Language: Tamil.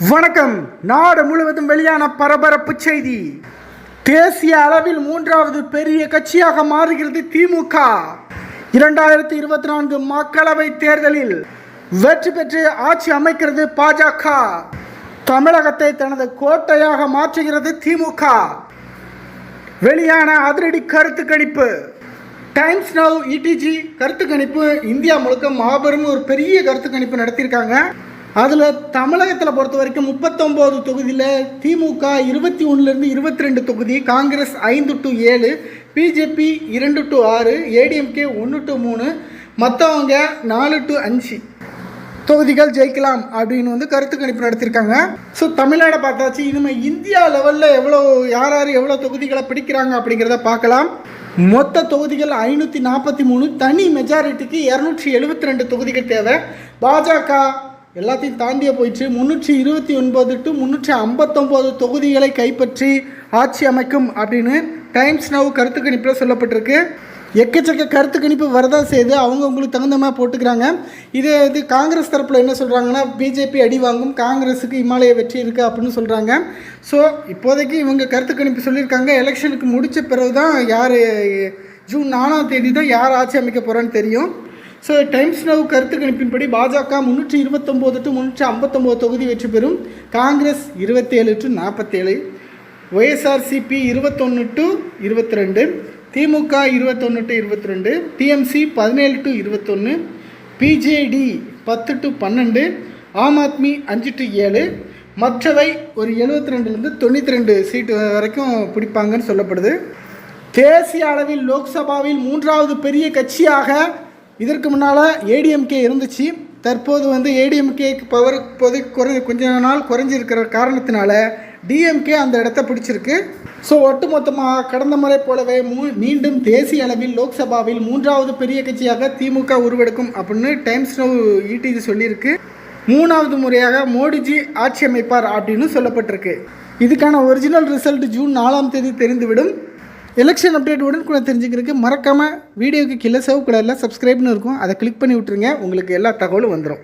வணக்கம். நாடு முழுவதும் வெளியான பரபரப்பு செய்தி. தேசிய அளவில் மூன்றாவது பெரிய கட்சியாக மாறுகிறது திமுக. இரண்டாயிரத்தி இருபத்தி நான்கு மக்களவை தேர்தலில் வெற்றி பெற்று ஆட்சி அமைக்கிறது பாஜக. தமிழகத்தை தனது கோட்டையாக மாற்றுகிறது திமுக. வெளியான அதிரடி கருத்து கணிப்பு. டைம்ஸ் நவ் இடிஜி கருத்து கணிப்பு. இந்தியா முழுக்க மாபெரும் ஒரு பெரிய கருத்து கணிப்பு நடத்தியிருக்காங்க. அதில் தமிழகத்தில் பொறுத்த வரைக்கும் முப்பத்தொம்போது தொகுதியில் திமுக இருபத்தி ஒன்றுலேருந்து இருபத்தி ரெண்டு தொகுதி காங்கிரஸ் ஐந்து டு ஏழு பிஜேபி இரண்டு டு ஆறு ஏடிஎம்கே ஒன்று டு மூணு மற்றவங்க நாலு டு அஞ்சு தொகுதிகள் ஜெயிக்கலாம் அப்படின்னு வந்து கருத்து கணிப்பு நடத்தியிருக்காங்க ஸோ தமிழ்நாடை பார்த்தாச்சு. இனிமேல் இந்தியா லெவலில் எவ்வளோ யார் யார் எவ்வளோ தொகுதிகளை பிடிக்கிறாங்க அப்படிங்கிறத பார்க்கலாம். மொத்த தொகுதிகள் ஐநூற்றி நாற்பத்தி மூணு தனி மெஜாரிட்டிக்கு இரநூற்றி எழுபத்தி ரெண்டு தொகுதிகள் தேவை. பாஜக எல்லாத்தையும் தாண்டிய போயிடுச்சு முந்நூற்றி இருபத்தி ஒன்பது டு முந்நூற்றி ஐம்பத்தொம்போது தொகுதிகளை கைப்பற்றி ஆட்சி அமைக்கும் அப்படின்னு டைம்ஸ் நவ் கருத்து கணிப்பில் சொல்லப்பட்டிருக்கு. எக்கச்சக்க கருத்து கணிப்பு வரதான் செய்து அவங்கவுங்களுக்கு தகுந்த மாதிரி போட்டுக்கிறாங்க. இதே இது காங்கிரஸ் தரப்பில் என்ன சொல்கிறாங்கன்னா பிஜேபி அடி வாங்கும் காங்கிரஸுக்கு இமாலய வெற்றி இருக்குது அப்படின்னு சொல்கிறாங்க ஸோ இப்போதைக்கு இவங்க கருத்து கணிப்பு சொல்லியிருக்காங்க. எலெக்ஷனுக்கு முடித்த பிறகு தான் யார் ஜூன் நாலாம் தேதி தான் யார் ஆட்சி அமைக்க போகிறான்னு தெரியும். ஸோ டைம்ஸ் நவ் கருத்து கணிப்பின்படி பாஜக முந்நூற்றி இருபத்தொம்போது டு முந்நூற்றி ஐம்பத்தொம்போது தொகுதி வெற்றி பெறும். காங்கிரஸ் இருபத்தேழு டு நாற்பத்தேழு. ஒய்எஸ்ஆர்சிபி இருபத்தொன்று டு இருபத்தி ரெண்டு திமுக இருபத்தொன்று டு இருபத்தி ரெண்டு டிஎம்சி பதினேழு டு இருபத்தொன்று பிஜேடி பத்து டு பன்னெண்டு. ஆம் ஆத்மி அஞ்சு டு ஏழு. மற்றவை ஒரு எழுபத்தி ரெண்டுலேருந்து தொண்ணூற்றி ரெண்டு சீட்டு வரைக்கும் பிடிப்பாங்கன்னு சொல்லப்படுது. தேசிய அளவில் லோக்சபாவில் மூன்றாவது பெரிய கட்சியாக இதற்கு முன்னால் ஏடிஎம்கே இருந்துச்சு. தற்போது வந்து ஏடிஎம்கேக்கு பவர் இப்போது குறை கொஞ்ச நாள் குறைஞ்சிருக்கிற காரணத்தினால டிஎம்கே அந்த இடத்த பிடிச்சிருக்கு. ஸோ ஒட்டுமொத்தமாக கடந்த முறை போலவே மூ மீண்டும் தேசிய அளவில் லோக்சபாவில் மூன்றாவது பெரிய கட்சியாக திமுக உருவெடுக்கும் அப்படின்னு டைம்ஸ் நோ ஈடிஜி சொல்லியிருக்கு. மூணாவது முறையாக மோடிஜி ஆட்சி அமைப்பார் அப்படின்னு சொல்லப்பட்டிருக்கு. இதுக்கான ஒரிஜினல் ரிசல்ட் ஜூன் நாலாம் தேதி தெரிந்துவிடும். எலெக்ஷன் அப்டேட் உடனுக்குள்ள தெரிஞ்சுக்கிறதுக்கு மறக்காமல் வீடியோக்கு கீழே சிவப்பு கலரில் சப்ஸ்கிரைப்னு இருக்கும். அதை கிளிக் பண்ணி விட்ருங்க உங்களுக்கு எல்லா தகவலும் வந்துடும்